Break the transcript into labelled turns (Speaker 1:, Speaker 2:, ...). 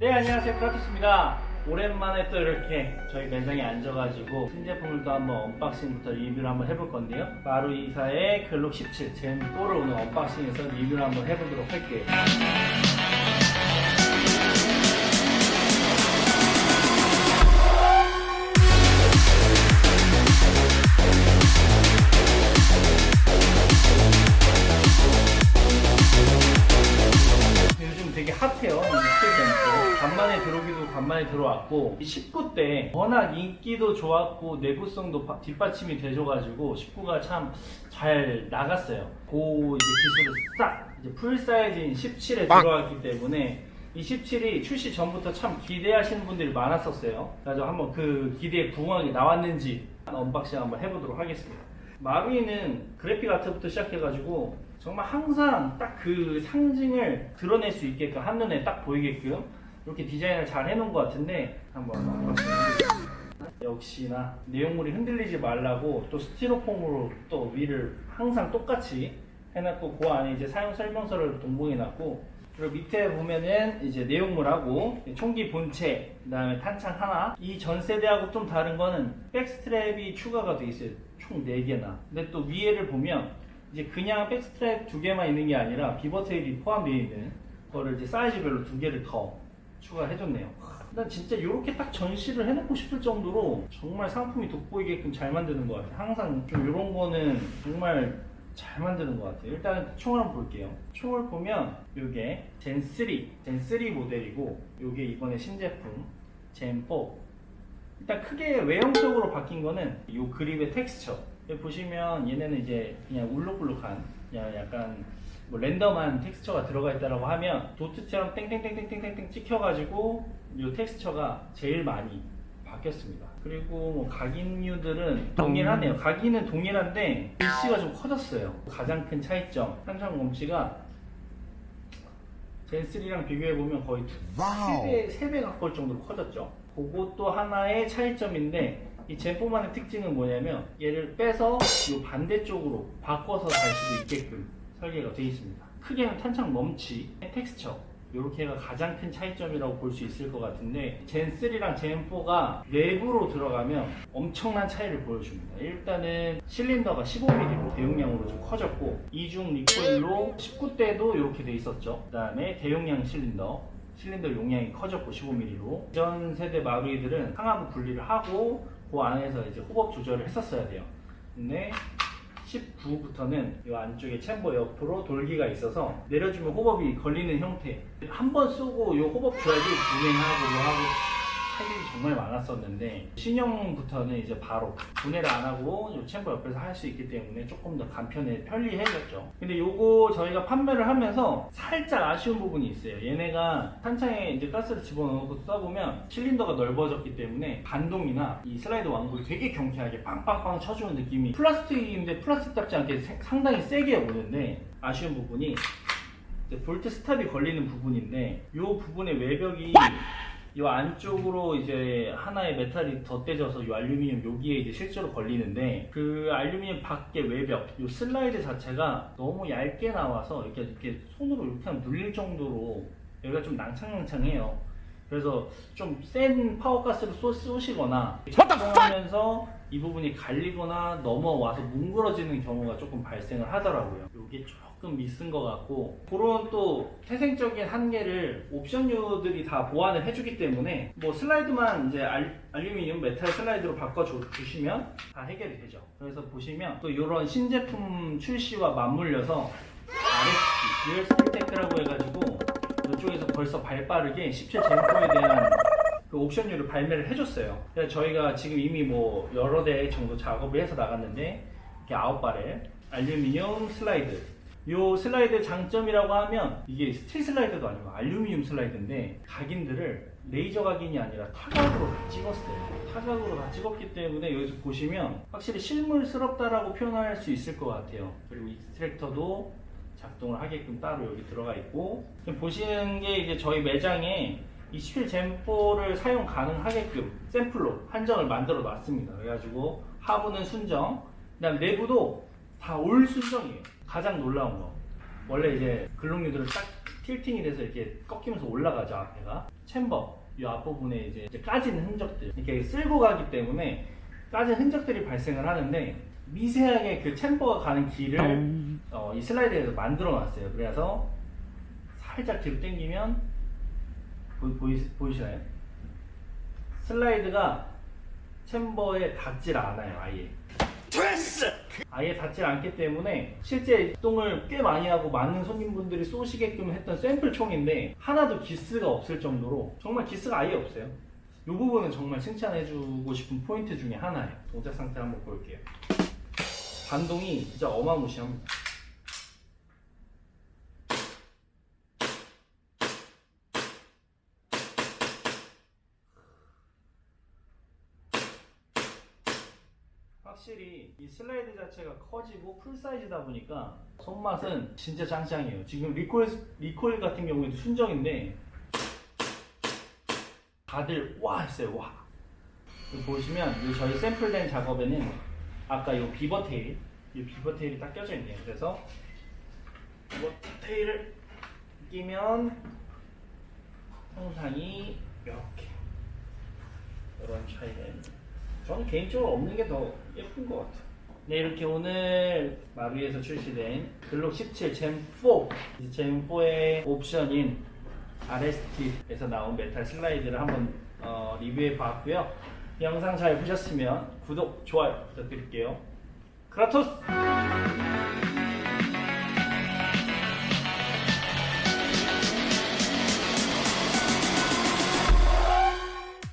Speaker 1: 네 안녕하세요. 크라토스입니다. 오랜만에 또 이렇게 저희 매장에 앉아가지고 신제품을 또 한번 언박싱부터 리뷰를 한번 해볼 건데요. 바로 이사의 글록 17 젠4를 오늘 언박싱해서 리뷰를 한번 해보도록 할게요 들어오기도 간만에 들어왔고 19 때 워낙 인기도 좋았고 내구성도 바- 뒷받침이 되줘가지고 19가 참 잘 나갔어요. 그 이제 기술을 싹 이제 풀 사이즈인 17에 들어왔기 때문에 이 17이 출시 전부터 참 기대하시는 분들이 많았었어요. 그래서 한번 그 기대에 부응하게 나왔는지 언박싱 한번 해보도록 하겠습니다. 마루이는 그래픽 아트부터 시작해가지고 정말 항상 딱 그 상징을 드러낼 수 있게끔 한눈에 딱 보이게끔 이렇게 디자인을 잘 해놓은 것 같은데 한번. 역시나 내용물이 흔들리지 말라고 또 스티로폼으로 또 위를 항상 똑같이 해놨고 그 안에 이제 사용 설명서를 동봉해놨고 그리고 밑에 보면은 이제 내용물하고 총기 본체 그다음에 탄창 하나. 이 전 세대하고 좀 다른 거는 백스트랩이 추가가 돼 있어요. 총 4개나. 근데 또 위에를 보면 이제 그냥 백스트랩 두 개만 있는 게 아니라 비버 테일이 포함되어 있는 거를 이제 사이즈별로 두 개를 더 추가해줬네요. 난 진짜 이렇게 딱 전시를 해놓고 싶을 정도로 정말 상품이 돋보이게끔 잘 만드는 것 같아요. 항상 좀 이런 거는 정말 잘 만드는 것 같아요. 일단 총을 한번 볼게요. 총을 보면 이게 젠3, 젠3 모델이고 이게 이번에 신제품 젠4 일단 크게 외형적으로 바뀐 거는 이 그립의 텍스처 보시면 얘네는 이제 그냥 울룩불룩한 그냥 약간 뭐 랜덤한 텍스처가 들어가 있다라고 하면 도트처럼 땡땡땡땡땡땡 찍혀가지고 이 텍스처가 제일 많이 바뀌었습니다. 그리고 뭐 각인류들은 동일하네요. 각인은 동일한데 글씨가 좀 커졌어요. 가장 큰 차이점 탄창 검치가 젠3랑 비교해보면 거의
Speaker 2: 와우.
Speaker 1: 3배, 3배 가까울 정도로 커졌죠. 그것도 하나의 차이점인데 이 젠포만의 특징은 뭐냐면 얘를 빼서 이 반대쪽으로 바꿔서 달 수도 있게끔 설계가 되어 있습니다. 크게는 탄창 멈치, 텍스처 이렇게가 가장 큰 차이점이라고 볼 수 있을 것 같은데 젠3랑 젠4가 내부로 들어가면 엄청난 차이를 보여줍니다. 일단은 실린더가 15mm로 대용량으로 좀 커졌고 이중 리코일로 19대도 이렇게 돼 있었죠. 그 다음에 대용량 실린더 실린더 용량이 커졌고 15mm로 전 세대 마루이들은 상하부 분리를 하고 그 안에서 이제 호법 조절을 했었어야 돼요. 근데 19부터는 이 안쪽에 챔버 옆으로 돌기가 있어서 내려주면 호법이 걸리는 형태. 한 번 쏘고 이 호법 줘야지 분해하고 뭐 하고 할 일이 정말 많았었는데 신형부터는 이제 바로 분해를 안 하고 이 챔버 옆에서 할 수 있기 때문에 조금 더 간편해 편리해졌죠. 근데 요거 저희가 판매를 하면서 살짝 아쉬운 부분이 있어요. 얘네가 탄창에 이제 가스를 집어넣고 쏴보면 실린더가 넓어졌기 때문에 반동이나 이 슬라이드 왕복이 되게 경쾌하게 빵빵빵 쳐주는 느낌이 플라스틱인데 플라스틱답지 않게 세- 상당히 세게 오는데 아쉬운 부분이 볼트 스탑이 걸리는 부분인데 이 부분의 외벽이 이 안쪽으로 이제 하나의 메탈이 덧대져서 이 알루미늄 여기에 이제 실제로 걸리는데 그 알루미늄 밖의 외벽 이 슬라이드 자체가 너무 얇게 나와서 이렇게 이렇게 손으로 이렇게 눌릴 정도로 여기가 좀 낭창낭창해요. 그래서 좀 센 파워가스를 쏘, 쏘시거나 작동하면서 이 부분이 갈리거나 넘어와서 뭉그러지는 경우가 조금 발생을 하더라고요. 이게 조금 미스인 것 같고 그런 또 태생적인 한계를 옵션류들이 다 보완을 해주기 때문에 뭐 슬라이드만 이제 알, 알루미늄 메탈 슬라이드로 바꿔 주- 주시면 다 해결이 되죠. 그래서 보시면 또 이런 신제품 출시와 맞물려서 RST, 리얼 스틸테크라고 해가지고 이 쪽에서 벌써 발 빠르게 17 젠포에 대한 그 옵션류를 발매를 해줬어요. 그래서 저희가 지금 이미 뭐 여러 대 정도 작업을 해서 나갔는데 이렇게 아홉 발에 알루미늄 슬라이드. 요 슬라이드 장점이라고 하면 이게 스틸 슬라이드도 아니고 알루미늄 슬라이드인데 각인들을 레이저 각인이 아니라 타각으로 다 찍었어요. 타각으로 다 찍었기 때문에 여기서 보시면 확실히 실물스럽다라고 표현할 수 있을 것 같아요. 그리고 익스트랙터도 작동을 하게끔 따로 여기 들어가 있고 지금 보시는 게 이제 저희 매장에 21 젠4를 사용 가능하게끔 샘플로 한정을 만들어 놨습니다. 그래가지고 하부는 순정, 그다음 내부도 다 올 순정이에요. 가장 놀라운 거. 원래 이제 글록류들을 딱 틸팅이 돼서 이렇게 꺾이면서 올라가죠 앞에가 챔버 이 앞부분에 이제, 이제 까진 흔적들 이렇게 쓸고 가기 때문에 까진 흔적들이 발생을 하는데 미세하게 그 챔버가 가는 길을 어, 이 슬라이드에서 만들어 놨어요. 그래서 살짝 뒤로 당기면 보, 보이, 보이시나요? 슬라이드가 챔버에 닿질 않아요 아예. 아예 닿질 않기 때문에 실제 이동을 꽤 많이 하고 많은 손님분들이 쏘시게끔 했던 샘플 총인데 하나도 기스가 없을 정도로 정말 기스가 아예 없어요. 이 부분은 정말 칭찬해주고 싶은 포인트 중에 하나예요. 동작 상태 한번 볼게요 반동이 진짜 어마무시합니다 확실히 이 슬라이드 자체가 커지고 풀 사이즈다 보니까 손맛은 진짜 짱짱해요. 지금 리콜 리콜 같은 경우에도 순정인데 다들 와 했어요. 와. 보시면 이 저희 샘플된 작업에는 아까 이 비버 테일, 이 비버 테일이 딱 껴져 있네요. 그래서 비버 테일을 끼면 형상이 이렇게 이런 차이가 있는. 저는 개인적으로 없는 게 더 예쁜 것 같아요. 네, 이렇게 오늘 마루에서 출시된 글록 17 젠4 젠4의 옵션인 RST에서 나온 메탈 슬라이드를 한번 어, 리뷰해 봤고요. 영상 잘 보셨으면 구독, 좋아요 부탁드릴게요. 크라토스!